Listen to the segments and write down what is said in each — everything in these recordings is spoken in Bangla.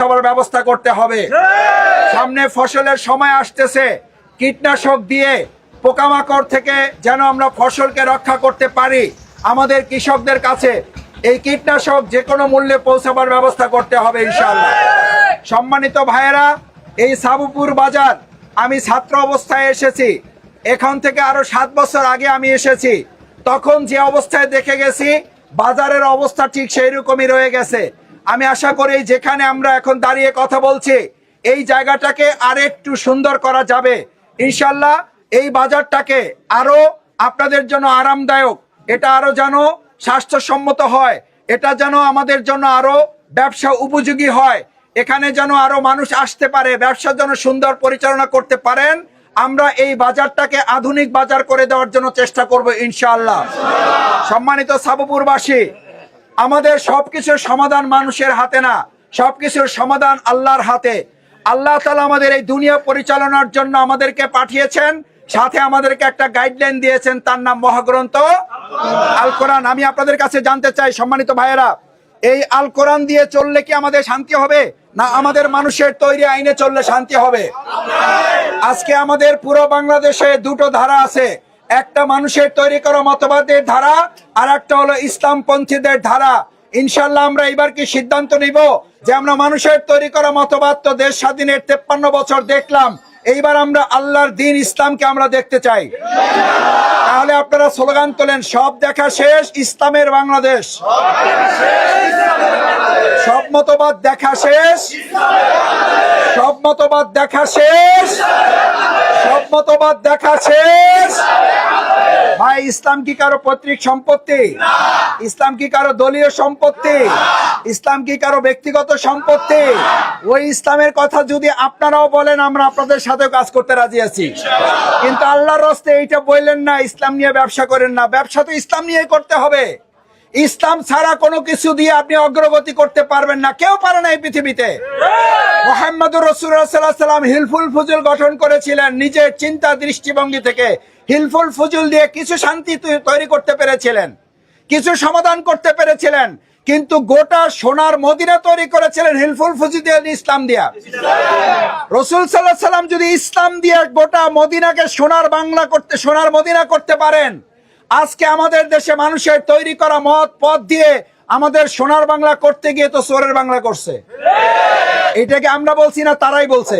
সবার ব্যবস্থা করতে হবে। সামনে ফসলের সময় আসতেছে। কীটনাশক দিয়ে পোকামাকড় থেকে যেন আমরা ফসলকে রক্ষা করতে পারি। আমাদের কৃষকদের কাছে এই কীটনাশক যে কোনো মূল্যে পৌঁছাবার ব্যবস্থা করতে হবে ইনশাআল্লাহ। সম্মানিত ভাইয়েরা এই সাবুপুর বাজার আমি ছাত্র অবস্থায় এসেছি। এখান থেকে আরও সাত বছর আগে আমি এসেছি। তখন যে অবস্থায় দেখে গেছি বাজারের অবস্থা ঠিক সেই রকমই রয়ে গেছে। আমি আশা করি যেখানে আমরা এখন দাঁড়িয়ে কথা বলছি, এই জায়গাটাকে আরেকটু সুন্দর করা যাবে। ইনশাল্লাহ এই বাজারটাকে আরও আপনাদের জন্য আরামদায়ক, এটা আরও যেন স্বাস্থ্যসম্মত হয়, এটা যেন আমাদের জন্য আরও ব্যবসা উপযোগী হয়, এখানে যেন আরও মানুষ আসতে পারে ব্যবসার জন্য সুন্দর পরিচালনা করতে পারেন, আমরা এই বাজারটাকে আধুনিক বাজার করে দেওয়ার জন্য চেষ্টা করব ইনশাআল্লাহ। সম্মানিত সাবপুরবাসী আমাদের সবকিছুর সমাধান মানুষের হাতে না, সবকিছুর সমাধান আল্লাহর হাতে। আল্লাহ তালা আমাদের এই দুনিয়া পরিচালনার জন্য আমাদেরকে পাঠিয়েছেন, সাথে আমাদেরকে একটা গাইডলাইন দিয়েছেন, তার নাম মহাগ্রন্থ আল কোরআন আমি আপনাদের কাছে জানতে চাই, সম্মানিত ভাইয়েরা, এই আল কোরআন দিয়ে চললে কি আমাদের শান্তি হবে? না আমাদের মানুষের তৈরি আইনে চললে শান্তি হবে? আজকে আমাদের পুরো বাংলাদেশে দুটো ধারা আছে। একটা মানুষের তৈরি করা মতবাদের ধারা আর একটা হলো ইসলামপন্থীদের ধারা। ইনশাল্লাহ আমরা এবার কি সিদ্ধান্ত নিব যে আমরা মানুষের তৈরি করা মতবাদ তো দেশ স্বাধীনের তেপ্পান্ন বছর দেখলাম, এইবার আমরা আল্লাহর দিন ইসলামকে আমরা দেখতে চাই। তাহলে আপনারা স্লোগান তোলেন, সব দেখা শেষ, ইসলামের বাংলাদেশ। সব মতবাদ দেখা শেষ। সব মতবাদ দেখা শেষ। সব মতবাদ দেখা শেষ। ভাই, ইসলাম কি কারও পৈতৃক সম্পত্তি? ইসলাম কি কারও দলীয় সম্পত্তি? ইসলাম কি কারও ব্যক্তিগত সম্পত্তি? ওই ইসলামের কথা যদি আপনারাও বলেন, আমরা আপনাদের সাথে কাজ করতে রাজি আছি। কিন্তু আল্লাহর রস্তে এইটা বললেন না, ইসলাম নিয়ে ব্যবসা করেন না। ব্যবসা তো ইসলাম নিয়ে করতে হবে। ইসলাম ছাড়া কোনো কিছু দিয়ে আপনি অগ্রগতি করতে পারবেন না। কেউ পারে না এই পৃথিবীতে। মোহাম্মদুর রসুল্লাহ সাল্লাম হিলফুল ফুজুল গঠন করেছিলেন। নিজের চিন্তা দৃষ্টিভঙ্গি থেকে হিলফুল ফুজুল দিয়ে কিছু শান্তি তৈরি করতে পেরেছিলেন। কিছু সমাধান করতে পেরেছিলেন। কিন্তু গোটা সোনার মদিনা তৈরি করেছিলেন হিলফুল ফুজুল দিয়ে ইসলাম দিয়া। রসুল সাল্লাহ সাল্লাম যদি ইসলাম দিয়ে গোটা মদিনাকে সোনার বাংলা করতে সোনার মদিনা করতে পারেন আজকে আমাদের দেশে মানুষের তৈরি করা মত পথ দিয়ে আমাদের সোনার বাংলা করতে গিয়ে তো সোরের বাংলা করছে। এটাকে আমরা বলছি না, তারাই বলছে।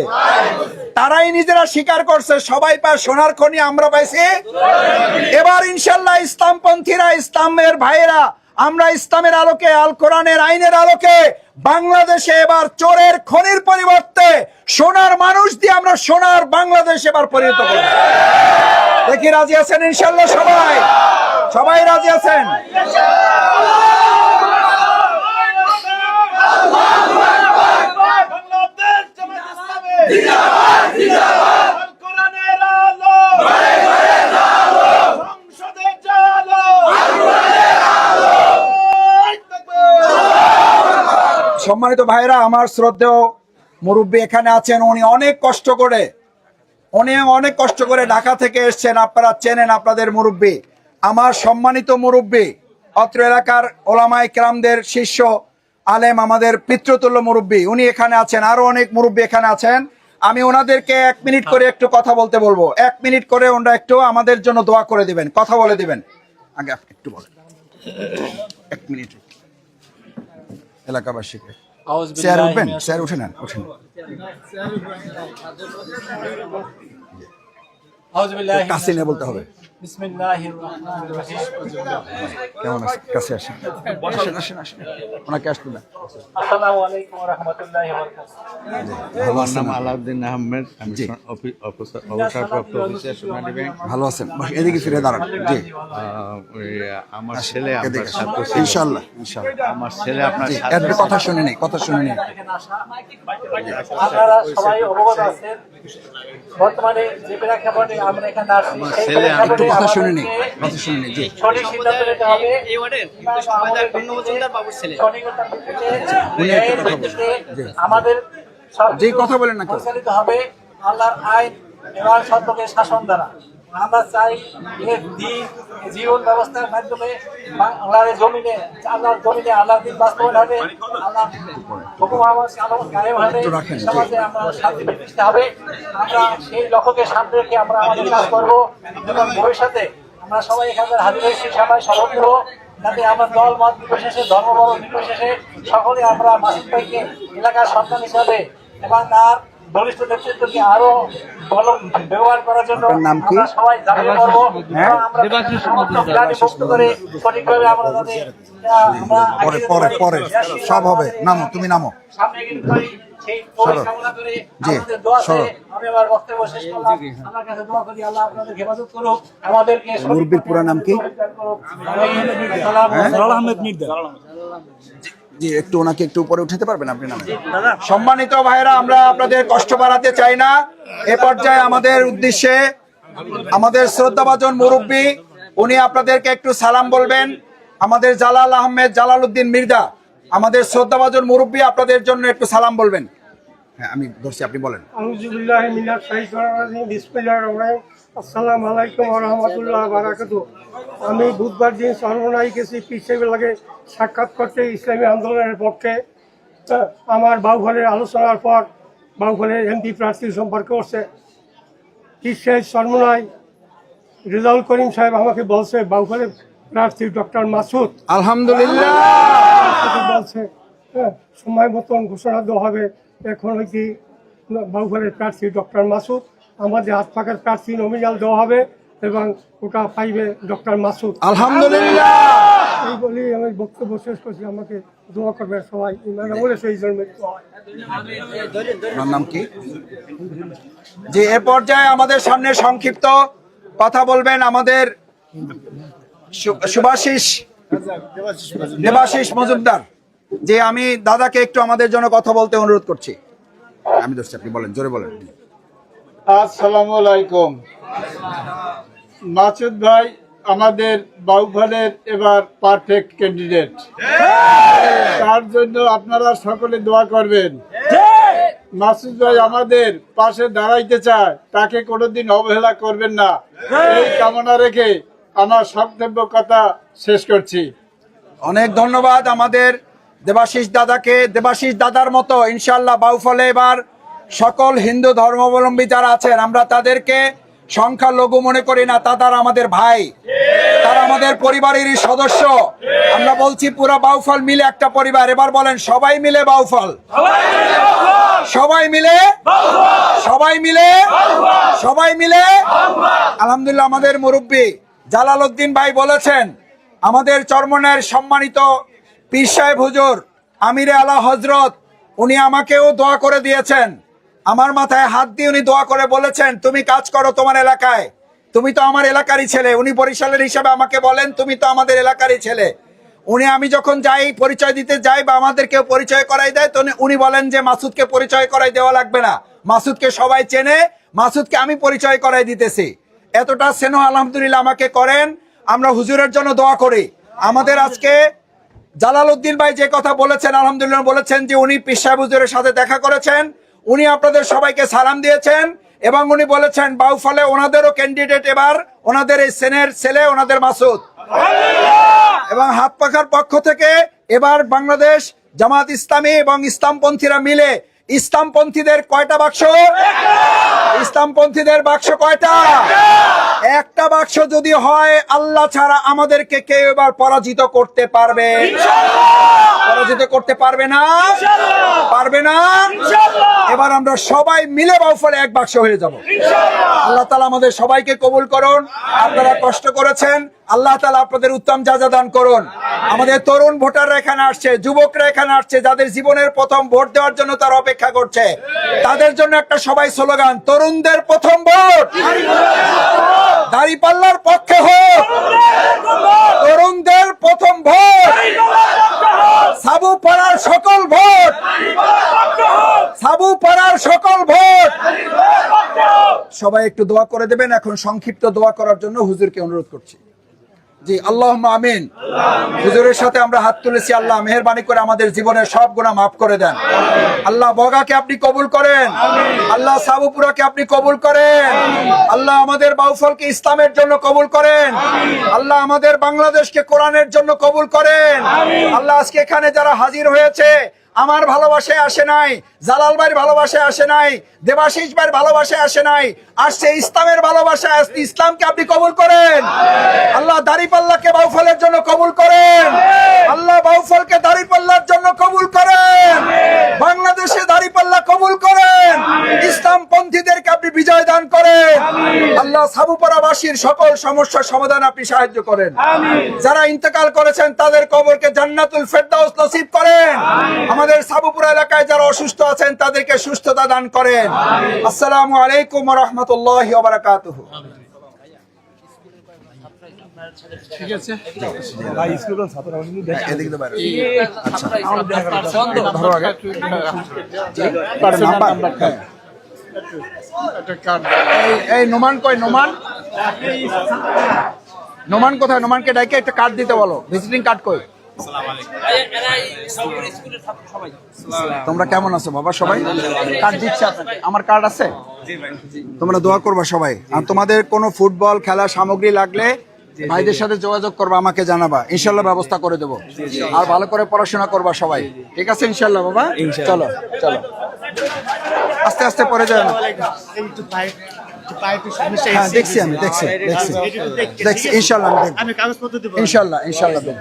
তারাই নিজেরা স্বীকার করছে, সবাই পায় সোনার খনি, আমরা পাইছি। এবার ইনশাল্লাহ ইসলামপন্থীরা, ইসলামের ভাইয়েরা আমরা ইসলামের আলোকে আল কোরআনের আইনের আলোকে বাংলাদেশে এবার চোরের খনির পরিবর্তে সোনার মানুষ দিয়ে আমরা সোনার বাংলাদেশ এবার পরিণত করব দেখি রাজি আছেন ইনশাল্লাহ সবাই সবাই রাজি আছেন ইসলামী জিন্দাবাদ কোরআনের আলো সংসদে চালো সম্মানিত ভাইরা আমার শ্রদ্ধেয় মুরব্বী এখানে আছেন। উনি অনেক কষ্ট করে, উনি অনেক কষ্ট করে ঢাকা থেকে এসছেন। আপনারা চেনেন আপনাদের মুরব্বী। আমার সম্মানিত মুরব্বী, অত্র এলাকার ওলামাই কেরামদের শিষ্য আলেম, আমাদের পিতৃতুল্য মুরব্বী, উনি এখানে আছেন। আরও অনেক মুরব্বী এখানে আছেন। আমি ওনাদেরকে এক মিনিট করে একটু কথা বলতে বলব। এক মিনিট করে ওনারা একটু আমাদের জন্য দোয়া করে দিবেন, কথা বলে দিবেন। আগে একটু বলেন। এক মিনিট। এলাকাবাসীকে। স্যার উঠবেন? স্যার উঠে নেন উঠে নেন। কাছে বলতে হবে। কেমন আছে ভালো আমার ছেলে ইনশাল্লাহ আমার ছেলে আপনার কথা শুনে নেই কথা শুনে নেই। বর্তমানে কথা শুনিনি। কথা শুনিনি জি। সঠিক সিদ্ধান্ত নিতে হবে। এই ওয়ার্ডের কিন্তু সুবেদার গণ্য মজুমদার বাবুর ছেলে। সঠিকতার ভিত্তিতে উনি একটু ন্যায়ের কথা বলেন। আমাদের যে কথা বলেন না হবে আল্লাহর আইন এবং সত্যকে শাসন দ্বারা। আমরা চাই জীবন ব্যবস্থার মাধ্যমে বাংলার জমিনে আল্লাহর জমিনে আল্লাহর দিন বাস্তবায়ন হবে। আল্লাহ হুকুম হবে। সমাজে আমরা শান্তি প্রতিষ্ঠা হবে। আমরা সেই লক্ষ্যকে সামনে রেখে আমরা আমাদের কাজ করব। এবং ভবিষ্যতে আমরা সবাই এখানে হাজির হয়েছি সবাই যাতে আমরা দল মত নির্বিশেষে ধর্ম বর্ণ নির্বিশেষে সকলে আমরা মাসিক ভাইকে এলাকার সন্তান হিসাবে এবং তার বলিষ্ঠ নেতৃত্বকে আরও ভালো ব্যবহার করার জন্য নাম কি? সবাই পড়ব। হ্যাঁ? মুক্ত করে সঠিকভাবে আমরা যাতে পরে পরে। পরে। সব হবে। নামো তুমি নামো। সামনে পারি। করে জি, সঠিক মুরব্বির নাম কি? জি একটু ওনাকে একটু উপরে উঠাতে পারবেন আপনি নাম? সম্মানিত ভাইরা আমরা আপনাদের কষ্ট বাড়াতে চাই না। এ পর্যায়ে আমাদের উদ্দেশ্যে আমাদের শ্রদ্ধাভাজন মুরব্বী উনি আপনাদেরকে একটু সালাম বলবেন। আমাদের জালাল আহমেদ জালাল উদ্দিন মির্জা আমাদের শ্রদ্ধাভাজন মুরব্বী আপনাদের জন্য একটু সালাম বলবেন। হ্যাঁ আমি ধরছি আপনি বলেন। আসসালামু আলাইকুম ওয়া রাহমাতুল্লাহি ওয়া বারাকাতুহু। আমি বুধবার দিন সর্বনাই গেছি পিছিয়ে লাগে সাক্ষাৎ করতে ইসলামী আন্দোলনের পক্ষে আমার বাউঘরের আলোচনার পর বাউঘরের এমপি প্রার্থী সম্পর্কে করছে। পিছিয়ে সর্বনাই রেজাউল করিম সাহেব আমাকে বলছে বাউঘরের প্রার্থী ডক্টর মাসুদ। আলহামদুলিল্লাহ। বলছে হ্যাঁ, সময় মতন ঘোষণা দেওয়া হবে। এখন হইতে বাউঘরের প্রার্থী ডক্টর মাসুদ। আমাদের হাত পাখার প্রার্থী নমিনাল দেওয়া হবে এবং ওটা পাইবে ডক্টর মাসুদ। আলহামদুলিল্লাহ! এই বলেই আমি বক্তব্য শেষ করছি। আমাকে দোয়া করবে সবাই। আমলে সেই জন্মে। আপনার নাম কি? যে এ পর্যায়ে আমাদের সামনে সংক্ষিপ্ত কথা বলবেন আমাদের সু- সুভাষিস দেবাশিস মজুমদার। যে আমি দাদাকে একটু আমাদের জন্য কথা বলতে অনুরোধ করছি। আমি দোষী আপনি বলেন জোরে বলেন। আসসালামু আলাইকুম। মাসুদ ভাই, আমাদের বাউফলের এবার পারফেক্ট ক্যান্ডিডেট তার জন্য আপনারা সকলে দোয়া করবেন। মাসুদ ভাই আমাদের পাশে দাঁড়াইতে চায়, তাকে কোনোদিন অবহেলা করবেন না। এই কামনা রেখে আমার বক্তব্য কথা শেষ করছি। অনেক ধন্যবাদ আমাদের দেবাশিস দাদাকে। দেবাশিস দাদার মতো ইনশাল্লাহ বাউফলে এবার সকল হিন্দু ধর্মাবলম্বী যারা আছেন, আমরা তাদেরকে সংখ্যা লঘু মনে করি না তারা আমাদের ভাই। তারা আমাদের পরিবারেরই সদস্য। আমরা বলছি পুরো বাউফল মিলে একটা পরিবার। এবার বলেন, সবাই মিলে বাউফল। সবাই মিলে সবাই মিলে সবাই মিলে আলহামদুলিল্লাহ আমাদের মুরব্বী জালাল উদ্দিন ভাই বলেছেন, আমাদের চরমনের সম্মানিত পীর সাহেব হুজুর আমিরে আলা হজরত উনি আমাকেও দোয়া করে দিয়েছেন। আমার মাথায় হাত দিয়ে উনি দোয়া করে বলেছেন, তুমি কাজ করো তোমার এলাকায়। তুমি তো আমার এলাকারই ছেলে। উনি বরিশালের হিসাবে আমাকে বলেন, তুমি তো আমাদের এলাকারই ছেলে। উনি, আমি যখন যাই, পরিচয় দিতে যাই বা আমাদেরকে পরিচয় করাই দেয়, তো উনি- বলেন যে, মাসুদকে পরিচয় করাই দেওয়া লাগবে না। মাসুদকে সবাই চেনে, মাসুদকে আমি পরিচয় করাই দিতেছি। এতটা স্নেহ আলহামদুলিল্লাহ আমাকে করেন। আমরা হুজুরের জন্য দোয়া করি। আমাদের আজকে জালাল উদ্দিন ভাই যে কথা বলেছেন, আলহামদুলিল্লাহ বলেছেন যে, উনি পিসাব হুজুরের সাথে দেখা করেছেন। উনি আপনাদের সবাইকে সালাম দিয়েছেন এবং উনি বলেছেন বাউফলে ওনাদেরও ক্যান্ডিডেট এবার, ওনাদের এই সেনের ছেলে, ওনাদের মাসুদ। এবং হাত পাখার পক্ষ থেকে এবার বাংলাদেশ, জামাত ইসলামী এবং ইসলামপন্থীরা মিলে ইসলামপন্থীদের কয়টা বাক্স? ইসলামপন্থীদের বাক্স কয়টা? একটা বাক্স যদি হয় আল্লাহ ছাড়া আমাদেরকে কেউ এবার পরাজিত করতে পারবে। পরাজিত করতে পারবে না? পারবে না? এবার আমরা সবাই মিলে বাউফলে এক বাক্স হয়ে যাব। আল্লাহ তালা আমাদের সবাইকে কবুল করুন। আপনারা কষ্ট করেছেন। আল্লাহ তালা আপনাদের উত্তম যাজা দান করুন। আমাদের তরুণ ভোটাররা এখানে আসছে যুবকরা এখানে আসছে যাদের জীবনের প্রথম ভোট দেওয়ার জন্য তারা অপেক্ষা করছে। তাদের জন্য একটা সবাই স্লোগান তরুণদের প্রথম ভোট! দাঁড়িপাল্লার পক্ষে হোক। তরুণদের প্রথম ভোট। সাবু পাড়ার সকল ভোট। সাবু পাড়ার সকল ভোট। সবাই একটু দোয়া করে দেবেন। এখন সংক্ষিপ্ত দোয়া করার জন্য হুজুরকে অনুরোধ করছি। জি আল্লাহ আমিন। হুজুরের সাথে আমরা হাত তুলেছি, আল্লাহ মেহরবানি করে আমাদের জীবনের সব গুণা মাফ করে দেন। আল্লাহ বগাকে আপনি কবুল করেন। আল্লাহ সাবুপুরাকে আপনি কবুল করেন। আল্লাহ আমাদের বাউফলকে ইসলামের জন্য কবুল করেন। আল্লাহ আমাদের বাংলাদেশকে কোরআনের জন্য কবুল করেন। আল্লাহ আজকে এখানে যারা হাজির হয়েছে আমার ভালোবাসায় আসে নাই জালাল ভাইয়ের ভালোবাসায় আসে নাই দেবাশিস ভাইয়ের ভালোবাসায় আসে নাই আসছে ইসলামের ভালোবাসায় আসছে ইসলামকে আপনি কবুল করেন। আল্লাহ দাড়িপাল্লাকে বাউফলের জন্য কবুল করেন। আল্লাহ বাউফলকে দাড়িপাল্লার জন্য কবুল করেন। বাংলাদেশে দাড়িপাল্লা কবুল করেন। ইসলাম পন্থীদেরকে আপনি বিজয় দান করেন। আল্লাহ সাবুপাড়াবাসীর সকল সমস্যার সমাধান আপনি সাহায্য করেন। যারা ইন্তেকাল করেছেন তাদের কবরকে জান্নাতুল ফেরদাউস নসিব করেন। আমাদের সাবুপুরা এলাকায় যারা অসুস্থ আছেন তাদেরকে সুস্থতা দান করেন। আসসালামু আলাইকুম ওয়া রাহমাতুল্লাহি ওয়া বারাকাতুহু। এদিকে তো বাইরে। ধরো আগে। তার নাম্বার, হ্যাঁ। এই- এই নোমান কই নোমান? নোমান কোথায়? নোমানকে ডাইকে একটা কার্ড দিতে বলো। ভিজিটিং কার্ড কই? তোমরা কেমন আছো বাবা? সবাই? কার্ড দিচ্ছে আপনাকে আমার কার্ড আছে? তোমরা দোয়া করবা সবাই। আর তোমাদের কোনো ফুটবল খেলা সামগ্রী লাগলে ভাইদের সাথে যোগাযোগ করবা আমাকে জানাবা। ইনশাল্লাহ ব্যবস্থা করে দেবো। আর ভালো করে পড়াশোনা করবা সবাই। ঠিক আছে ইনশাল্লাহ বাবা? চলো চলো। আস্তে আস্তে পরে না হ্যাঁ দেখছি আমি দেখছি দেখছি। দেখছি ইনশাল্লাহ আমি দেখব। ইনশাল্লাহ ইনশাল্লাহ দেখব।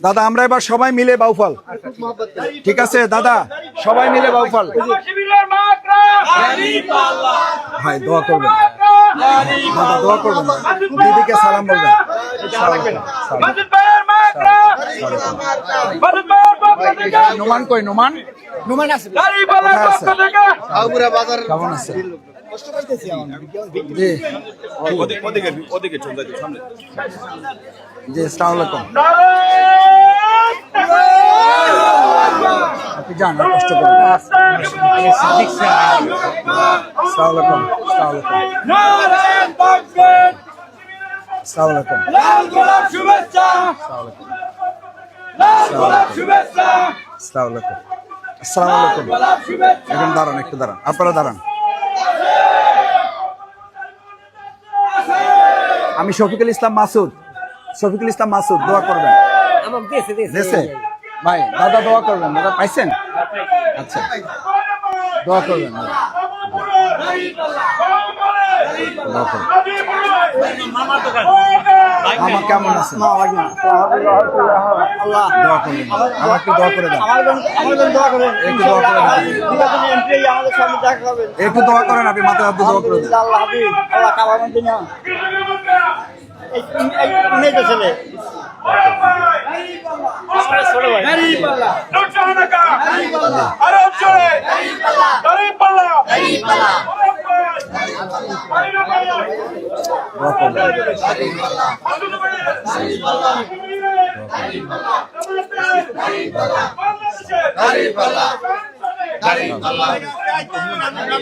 দাদা আমরা এবার সবাই মিলে বাউফল ঠিক আছে দাদা সবাই মিলে বাউফল ভাই দোয়া করবেন দাদা দোয়া করবেন দিদিকে সালাম বলবেন নোমান কই নোমান দাড়িপাল্লার কোথায় পক্ষ আছে? কেমন আছে জি। জি। আসসালামু আলাইকুম। আপনি যান কষ্ট করবেন না। আসসালামু আলাইকুম আসসালামু আলাইকুম। আসসালামু আলাইকুম। শুভেচ্ছা শুভেচ্ছা আসসালামু আলাইকুম। আসসালামু আলাইকুম। এখন দাঁড়ান একটু দাঁড়ান। আপনারা দাঁড়ান। আমি শফিকুল ইসলাম মাসুদ। শফিকুল ইসলাম মাসুদ দোয়া করবেন। দেশে ভাই দাদা দোয়া করবেন। দাদা পাইছেন? আচ্ছা। দোয়া করবেন। মামা কেমন আছেন দোয়া করবেন আমাকে দোয়া করে দেন একটু দোয়া করে দেন একটু দোয়া করেন আপনি মাথায় হাত দিয়ে করে দেন আরব জোরে দাড়িপাল্লা দোয়া করবেন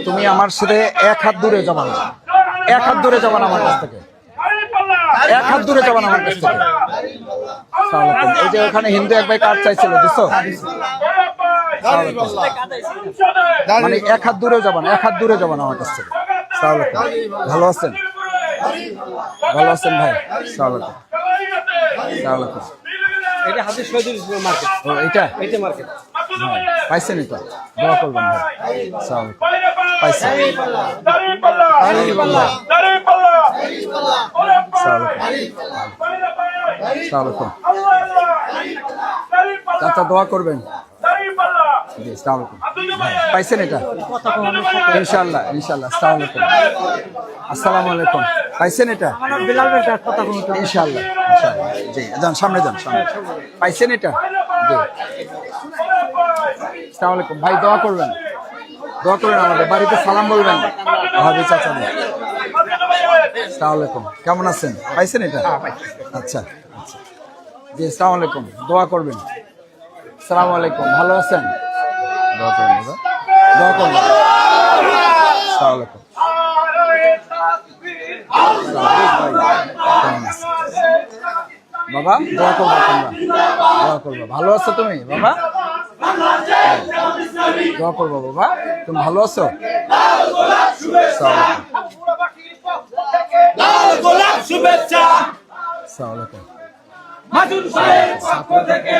তুমি আমার সাথে এক হাত দূরে যাবা এক হাত দূরে যাবা আমার কাছ থেকে। এক হাত দূরে যাবা আমার কাছ থেকে। এই যে ওখানে হিন্দু এক ভাই কার্ড চাইছিল, বুঝছ? মানে এক হাত দূরে যাবা না, এক হাত দূরে যাবা আমার কাছ থেকে। ভালো আছেন? ভালো আছেন ভাই। আসসালামু আলাইকুম। এটা হাতে শহীদুল মার্কেট ও এটা? এইটা মার্কেট পাইছেন এটা দোয়া করবেন ভাই। পাইছেন। চাচা দোয়া করবেন। জি আসসালামু আলাইকুম। পাইছেন এটা? ইনশাআল্লাহ ইনশাআল্লাহ আসসালামু আলাইকুম আসসালামু আলাইকুম পাইছেন এটা? ইনশাআল্লাহ জি যান সামনে যান সামনে। পাইছেন এটা? জি। আসসালামু আলাইকুম ভাই দোয়া করবেন। দোয়া করেন আমাদের বাড়িতে সালাম বলবেন। ভাবি চাচা আসসালামু আলাইকুম কেমন আছেন? পাইছেন এটা? আচ্ছা আচ্ছা। জি আসসালামু আলাইকুম দোয়া করবেন। আসসালামু আলাইকুম ভালো আছেন? দোয়া দোয়া? বাবা দোয়া করব তোমরা দোয়া করব ভালো আছো তুমি বাবা দোয়া করব বাবা তুমি ভালো আছো। শুভেচ্ছা আলাইকুম। মাজুর ভাইয়ের পক্ষ থেকে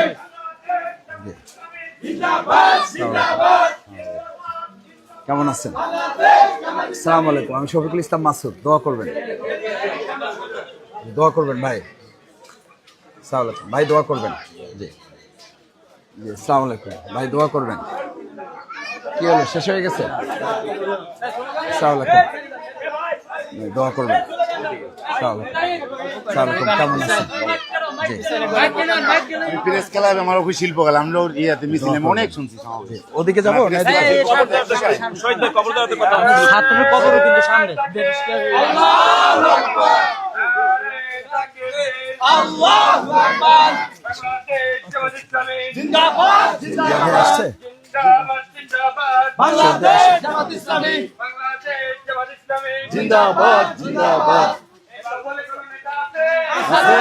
জি। জিন্দাবাদ জিন্দাবাদ কেমন আছেন? আসসালামু আলাইকুম। আমি শফিকুল ইসলাম মাসুদ। দোয়া করবেন। দোয়া করবেন, ভাই। আলাইকুম। ভাই, দোয়া করবেন। জি। জি, আসসালামু আলাইকুম। ভাই, দোয়া করবেন। কি হলো? শেষ হয়ে গেছে? আলাইকুম। দোয়া করবেন। আসসালামু আলাইকুম। কেমন আছেন? প্রেস ক্লাবে আমার অফিস শিল্প গেল আমরা ইয়াতে মিছিলে অনেক শুনছি। ওদিকে যাব ছাত্রের কবরও কিন্তু সামনে। আল্লাহু আকবার। বাংলাদেশ জামাত ইসলামী জিন্দাবাদ। জিন্দাবাদ। জিন্দাবাদ। বাংলাদেশ জামাত ইসলামী বাংলাদেশ জামাত ইসলামী জিন্দাবাদ। জিন্দাবাদ। এবার বলে কোন নেতা আছে আছে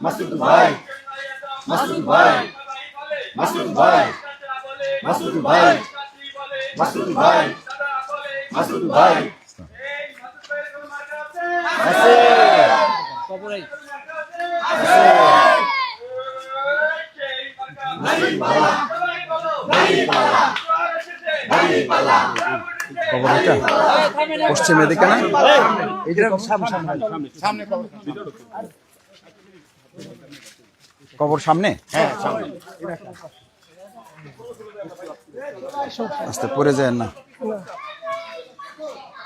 মাসুদ ভাই মাসুদ ভাই মাসুদ ভাই মাসুদ ভাই মাসুদ ভাই মাসুদ ভাই। আছে কবরে আছে নাই বালা নাই বালা নাই বালা কবরটা পশ্চিমে দিকে না এইটা সামনে। সামনে সামনে। কবর কবর সামনে? আস্তে পড়ে যায় না।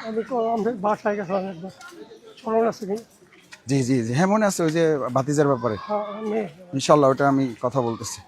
আমি বাসায় গেছিলাম একবার। স্মরণ আছে কি? জি জি জি। হ্যাঁ মনে আছে ওই যে বাতিজার ব্যাপারে। হ্যাঁ ইনশাল্লাহ ওটা আমি কথা বলতেছি।